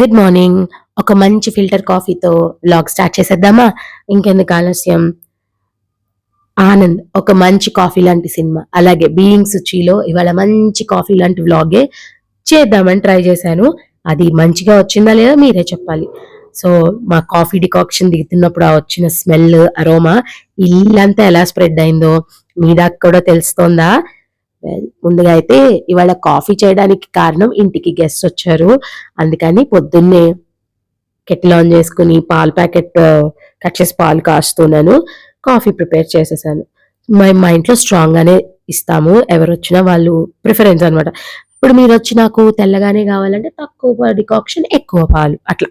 Good morning ఒక మంచి filter కాఫీతో vlog start చేసేద్దామా? ఇంకెందుకు ఆలస్యం? ఆనంద్ ఒక మంచి కాఫీ లాంటి సినిమా. అలాగే బీయింగ్ సుచిలో ఇవాళ మంచి కాఫీ లాంటి వ్లాగే చేద్దామని ట్రై చేశాను. అది మంచిగా వచ్చిందా లేదా మీరే చెప్పాలి. సో మా కాఫీ డికాక్షన్ దిగుతున్నప్పుడు ఆ వచ్చిన స్మెల్ అరోమా ఇల్లంతా ఎలా స్ప్రెడ్ అయిందో మీ దాకా కూడా తెలుస్తోందా? Well, ముందుగా అయితే ఇవాళ కాఫీ చేయడానికి కారణం ఇంటికి గెస్ట్ వచ్చారు. అందుకని పొద్దున్నే కెటిల్ ఆన్ చేసుకుని పాల ప్యాకెట్ కట్ చేసి పాలు కాస్తున్నాను కాఫీ ప్రిపేర్ చేసేసాను. మా మా ఇంట్లో స్ట్రాంగ్ గానే ఇస్తాము. ఎవరు వచ్చినా వాళ్ళు ప్రిఫరెన్స్ అన్నమాట. ఇప్పుడు మీరు వచ్చి నాకు తెల్లగానే కావాలంటే తక్కువ డికాక్షన్ ఎక్కువ పాలు. అట్లా.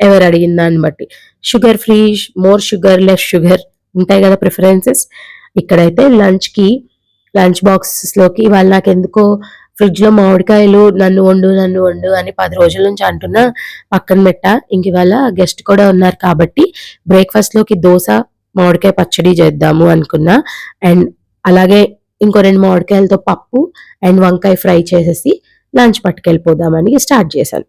ఎవరు అడిగిన దాన్ని బట్టి. Sugar free more sugar less sugar ఉంటాయి కదా ప్రిఫరెన్సెస్ ఇక్కడైతే లంచ్కి లంచ్ బాక్సెస్లోకి వాళ్ళు నాకు ఎందుకో ఫ్రిడ్జ్లో మామిడికాయలు నన్ను వండు నన్ను వండు అని పది రోజుల నుంచి అంటున్నా పక్కన పెట్ట. ఇంక ఇవాళ గెస్ట్ కూడా ఉన్నారు కాబట్టి బ్రేక్ఫాస్ట్లోకి దోశ మామిడికాయ పచ్చడి చేద్దాము అనుకున్నా. అండ్ అలాగే ఇంకో రెండు మామిడికాయలతో పప్పు అండ్ వంకాయ ఫ్రై చేసేసి లంచ్ పట్టుకెళ్ళిపోదామని స్టార్ట్ చేశాను.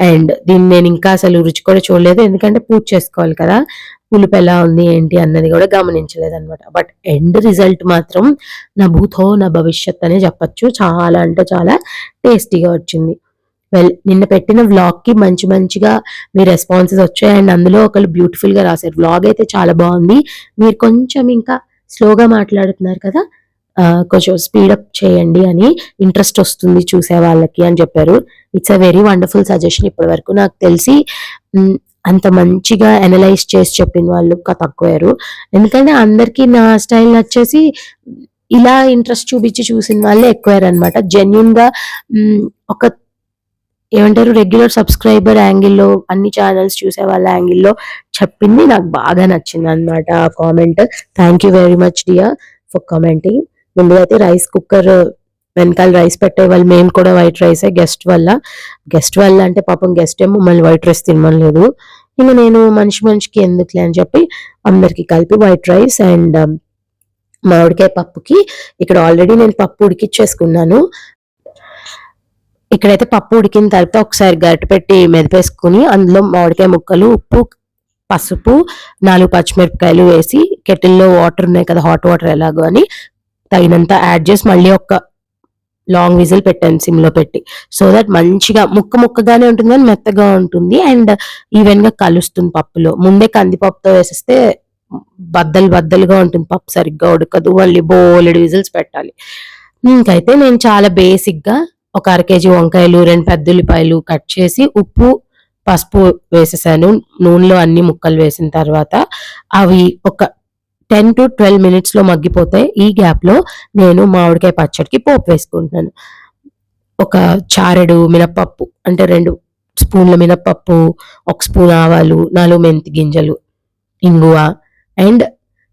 అండ్ దీన్ని నేను ఇంకా అసలు రుచి కూడా చూడలేదు. ఎందుకంటే పూజ చేసుకోవాలి కదా. పులుపు ఎలా ఉంది ఏంటి అన్నది కూడా గమనించలేదన్నమాట. బట్ ఎండ్ రిజల్ట్ మాత్రం నా భూతో నా భవిష్యత్ అనే చెప్పచ్చు. చాలా అంటే చాలా టేస్టీగా వచ్చింది. వెల్ నిన్న పెట్టిన వ్లాగ్కి మంచి మంచిగా మీ రెస్పాన్సెస్ వచ్చాయి. అండ్ అందులో ఒకళ్ళు బ్యూటిఫుల్గా రాశారు. వ్లాగ్ అయితే చాలా బాగుంది. మీరు కొంచెం ఇంకా స్లోగా మాట్లాడుతున్నారు కదా కొంచెం స్పీడప్ చేయండి అని ఇంట్రెస్ట్ వస్తుంది చూసే వాళ్ళకి అని చెప్పారు. It's a very wonderful suggestion ఇప్పటి వరకు నాకు తెలిసి అంత మంచిగా అనలైజ్ చేసి చెప్పిన వాళ్ళు ఇంకా ఎందుకంటే అందరికీ నా స్టైల్ నచ్చేసి ఇలా ఇంట్రెస్ట్ చూపించి చూసిన వాళ్ళే ఎక్కువారు అనమాట జెన్యున్గా ఒక ఏమంటారు రెగ్యులర్ సబ్స్క్రైబర్ యాంగిల్లో అన్ని ఛానల్స్ చూసే వాళ్ళ యాంగిల్లో చెప్పింది నాకు బాగా నచ్చింది అనమాట ఆ comment thank you very much dear for commenting ముందుగా అయితే రైస్ కుక్కర్ వెనకాల రైస్ పెట్టే వాళ్ళు మేము కూడా వైట్ రైసే గెస్ట్ వల్ల. గెస్ట్ వల్ల అంటే పాపం గెస్ట్ ఏమో మళ్ళీ వైట్ రైస్ తినమలేదు ఇంకా నేను మనిషి మనిషికి ఎందుకులే అని చెప్పి అందరికి కలిపి వైట్ రైస్ అండ్ um, మామిడికాయ పప్పుకి ఇక్కడ ఆల్రెడీ నేను పప్పు ఉడికిచ్చేసుకున్నాను. ఇక్కడైతే పప్పు ఉడికిన తర్వాత ఒకసారి గరిట పెట్టి మెదిపేసుకుని అందులో మామిడికాయ ముక్కలు ఉప్పు పసుపు నాలుగు పచ్చిమిరపకాయలు వేసి కెటిల్లో వాటర్ ఉన్నాయి కదా హాట్ వాటర్ ఎలాగో అని తగినంత యాడ్ చేసి మళ్ళీ ఒక లాంగ్ విజిల్ పెట్టాను సిమ్లో పెట్టి. సో దట్ మంచిగా ముక్క ముక్కగానే ఉంటుంది కానీ మెత్తగా ఉంటుంది. అండ్ ఈవెన్గా కలుస్తుంది పప్పులో. ముందే కందిపప్పుతో వేసేస్తే బద్దలు బద్దలుగా ఉంటుంది పప్పు సరిగ్గా ఉడకదు. మళ్ళీ బోలెడు విజిల్స్ పెట్టాలి. ఇంకైతే నేను చాలా బేసిక్గా ఒక అర కేజీ వంకాయలు రెండు పెద్ద ఉల్లిపాయలు కట్ చేసి ఉప్పు పసుపు వేసేసాను. నూనెలో అన్ని ముక్కలు వేసిన తర్వాత అవి ఒక టెన్ టు ట్వెల్వ్ మినిట్స్లో మగ్గిపోతాయి. ఈ గ్యాప్లో నేను మామిడికాయ పచ్చడికి పోపు వేసుకుంటున్నాను. ఒక చారెడు మినపప్పు అంటే రెండు స్పూన్ల మినపప్పు ఒక స్పూన్ ఆవాలు నాలుగు మెంతి గింజలు ఇంగువ అండ్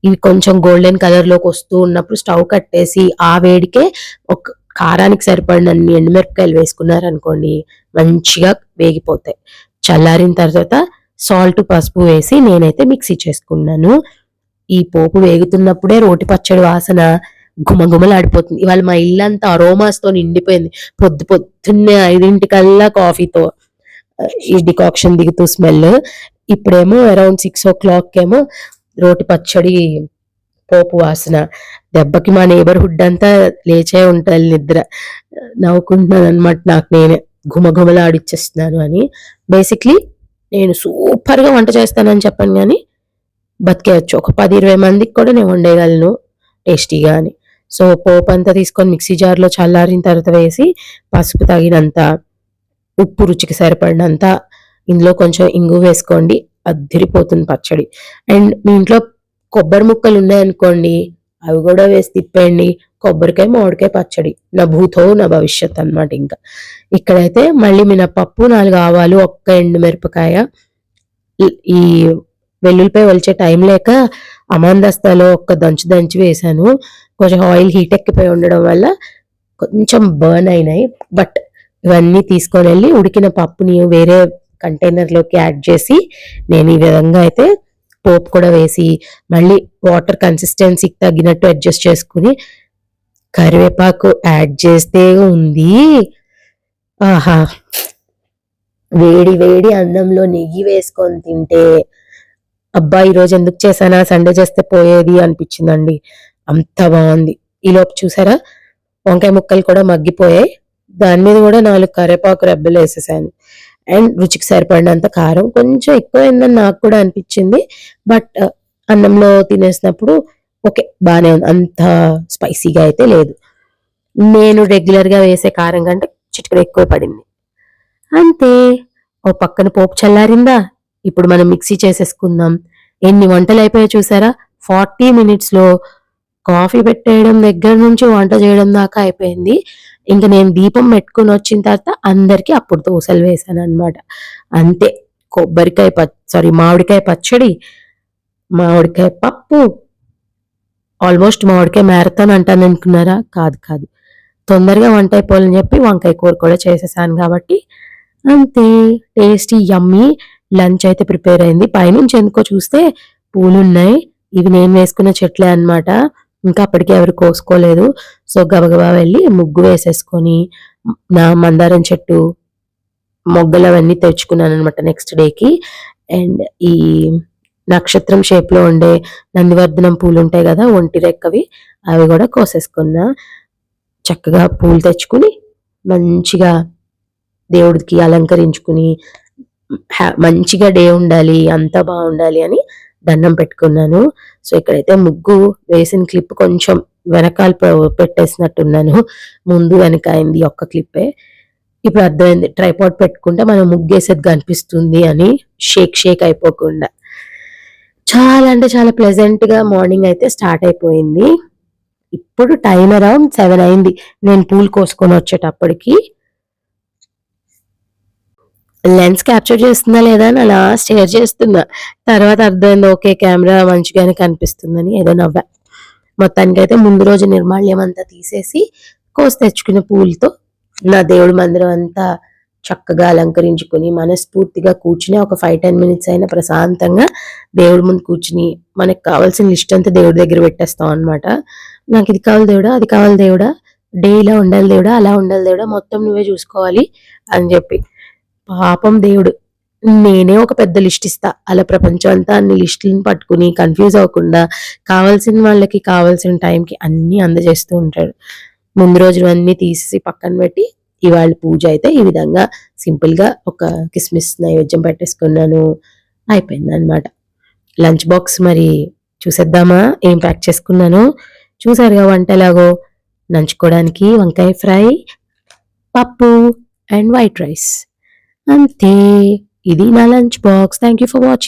ఇవి కొంచెం గోల్డెన్ కలర్లోకి వస్తూ ఉన్నప్పుడు స్టవ్ కట్టేసి ఆ వేడికే ఒక కారానికి సరిపడినన్ని ఎండుమిరపకాయలు వేసుకున్నారనుకోండి మంచిగా వేగిపోతాయి. చల్లారిన తర్వాత సాల్ట్ పసుపు వేసి నేనైతే మిక్సీ చేసుకున్నాను. ఈ పోపు వేగుతున్నప్పుడే రోటి పచ్చడి వాసన గుమగుమలాడిపోతుంది ఇవాళ మా ఇల్లంతా అరోమాస్తో నిండిపోయింది. పొద్దు పొద్దున్నే ఐదింటికల్లా కాఫీతో ఈ డికాక్షన్ దిగుతూ స్మెల్. ఇప్పుడేమో అరౌండ్ సిక్స్ ఓ క్లాక్ ఏమో రోటి పచ్చడి పోపు వాసన. దెబ్బకి మా నేబర్హుడ్ అంతా లేచే ఉంటుంది నిద్ర. నవ్వుకుంటున్నాను అనమాట నాకు నేనే. గుమగుమలాడిచ్చేస్తున్నాను అని. బేసిక్లీ నేను సూపర్గా వంట చేస్తానని చెప్పాను కానీ బతికేయచ్చు. ఒక పది ఇరవై మందికి కూడా నేను వండేయగలను టేస్టీగా అని సో పోపు అంతా తీసుకొని మిక్సీ జార్లో చల్లారిన తర్వాత వేసి పసుపు తగినంత ఉప్పు రుచికి సరిపడినంత ఇందులో కొంచెం ఇంగు వేసుకోండి అద్దిరిపోతుంది పచ్చడి. అండ్ మీ ఇంట్లో కొబ్బరి ముక్కలు ఉన్నాయనుకోండి అవి కూడా వేసి తిప్పేయండి కొబ్బరికాయ మామిడికాయ పచ్చడి నా భూతో నా భవిష్యత్ అన్నమాట ఇంకా. ఇక్కడైతే మళ్ళీ మినపప్పు నాలుగు ఆవాలు ఒక్క ఎండు మిరపకాయ ఈ వెల్లుల్లిపాయ ఒలిచే టైం లేక అమాందస్తాలో ఒక్క దంచు దంచి వేసాను. కొంచెం ఆయిల్ హీట్ ఎక్కిపోయి ఉండడం వల్ల కొంచెం బర్న్ అయినాయి. బట్ ఇవన్నీ తీసుకొని వెళ్ళి ఉడికిన పప్పుని వేరే కంటైనర్లోకి యాడ్ చేసి నేను ఈ విధంగా అయితే పోపు కూడా వేసి మళ్ళీ వాటర్ కన్సిస్టెన్సీకి తగ్గినట్టు అడ్జస్ట్ చేసుకుని కరివేపాకు యాడ్ చేస్తే ఉంది. ఆహా! వేడి వేడి అన్నంలో నెయ్యి వేసుకొని తింటే అబ్బా ఈరోజు ఎందుకు చేశానా? సండే చేస్తే పోయేది అనిపించిందండి. అంత బాగుంది. ఈలోపు చూసారా? వంకాయ ముక్కలు కూడా మగ్గిపోయాయి. దాని మీద కూడా నాలుగు కరేపాకు రెబ్బలు వేసేసాను. అండ్ రుచికి సరిపడినంత కారం. కొంచెం ఎక్కువైందని నాకు కూడా అనిపించింది. బట్ అన్నంలో తినేసినప్పుడు ఓకే బాగానే ఉంది. అంత స్పైసీగా అయితే లేదు. నేను రెగ్యులర్గా వేసే కారం కంటే చిటికడ ఎక్కువ పడింది. అంతే. ఓ పక్కన పోపు చల్లారిందా? ఇప్పుడు మనం మిక్సీ చేసేసుకుందాం. ఎన్ని వంటలు అయిపోయాయో చూసారా? ఫార్టీ మినిట్స్లో కాఫీ పెట్టేయడం దగ్గర నుంచి వంట చేయడం దాకా అయిపోయింది. ఇంకా నేను దీపం పెట్టుకుని వచ్చిన తర్వాత అందరికీ అప్పుడు దోశలు వేసాను అనమాట అంతే. కొబ్బరికాయ ప సారీ మామిడికాయ పచ్చడి మామిడికాయ పప్పు ఆల్మోస్ట్ మామిడికాయ మ్యారథాన్ అంటాను అనుకున్నారా? కాదు కాదు. తొందరగా వంట అయిపోవాలని చెప్పి వంకాయ కూర కూడా చేసేసాను కాబట్టి అంతే. Tasty yummy. లంచ్ అయితే ప్రిపేర్ అయింది. పైనుంచి ఎందుకో చూస్తే పూలు ఉన్నాయి ఇవి నేను వేసుకున్న చెట్లే అనమాట ఇంకా అప్పటికి ఎవరు కోసుకోలేదు. సో గబగబా వెళ్ళి ముగ్గు వేసేసుకొని నా మందారం చెట్టు మొగ్గలు అవన్నీ తెచ్చుకున్నాను అనమాట నెక్స్ట్ డేకి అండ్ ఈ నక్షత్రం షేప్లో ఉండే నందివర్ధనం పూలు ఉంటాయి కదా ఒంటి రెక్కవి అవి కూడా కోసేసుకున్నా. చక్కగా పూలు తెచ్చుకుని మంచిగా దేవుడికి అలంకరించుకుని మంచిగా డే ఉండాలి అంతా బాగుండాలి అని దండం పెట్టుకున్నాను. సో ఇక్కడైతే ముగ్గు వేసిన క్లిప్ కొంచెం వెనకాల పెట్టేసినట్టున్నాను. ముందు వెనక అయింది ఒక్క క్లిప్పే. ఇప్పుడు అర్థమైంది ట్రైపాడ్ పెట్టుకుంటే మనం ముగ్గేసేది కనిపిస్తుంది అని షేక్ షేక్ అయిపోకుండా. చాలా అంటే చాలా ప్లెజెంట్గా మార్నింగ్ అయితే స్టార్ట్ అయిపోయింది. ఇప్పుడు టైం అరౌండ్ సెవెన్ అయింది. నేను పూలు కోసుకొని వచ్చేటప్పటికి. లెన్స్ క్యాప్చర్ చేస్తుందా లేదా అని అలా స్టేర్ చేస్తున్నా. తర్వాత అర్థమైంది ఓకే కెమెరా మంచిగానే కనిపిస్తుందని ఏదో నవ్వా. మొత్తానికి అయితే ముందు రోజు నిర్మాల్యం అంతా తీసేసి కోసి తెచ్చుకున్న పూలతో నా దేవుడి మందిరం అంతా చక్కగా అలంకరించుకుని మనస్ఫూర్తిగా కూర్చుని ఒక ఫైవ్ టెన్ మినిట్స్ అయినా ప్రశాంతంగా దేవుడి ముందు కూర్చుని మనకు కావాల్సిన లిస్ట్ అంతా దేవుడి దగ్గర పెట్టేస్తాం అన్నమాట. నాకు ఇది కావాలి దేవుడా అది కావాలి దేవుడా డే ఇలా ఉండాలి దేవుడా అలా ఉండాలి దేవుడా మొత్తం నువ్వే చూసుకోవాలి అని చెప్పి. పాపం దేవుడు. నేనే ఒక పెద్ద లిస్ట్ ఇస్తా. అలా ప్రపంచం అంతా అన్ని లిస్టులను పట్టుకుని కన్ఫ్యూజ్ అవ్వకుండా కావాల్సిన వాళ్ళకి కావాల్సిన టైంకి అన్ని అందజేస్తూ ఉంటాడు. ముందు రోజు అన్ని తీసి పక్కన పెట్టి ఇవాళ పూజ అయితే ఈ విధంగా సింపుల్గా ఒక కిస్మిస్ నైవేద్యం పెట్టేసుకున్నాను. అయిపోయింది అనమాట లంచ్ బాక్స్ మరి చూసేద్దామా? ఏం ప్యాక్ చేసుకున్నాను? చూసారుగా వంట ఎలాగో? నంచుకోవడానికి వంకాయ ఫ్రై పప్పు అండ్ వైట్ రైస్ అంతే. ఇది నా lunch box. Thank you for watching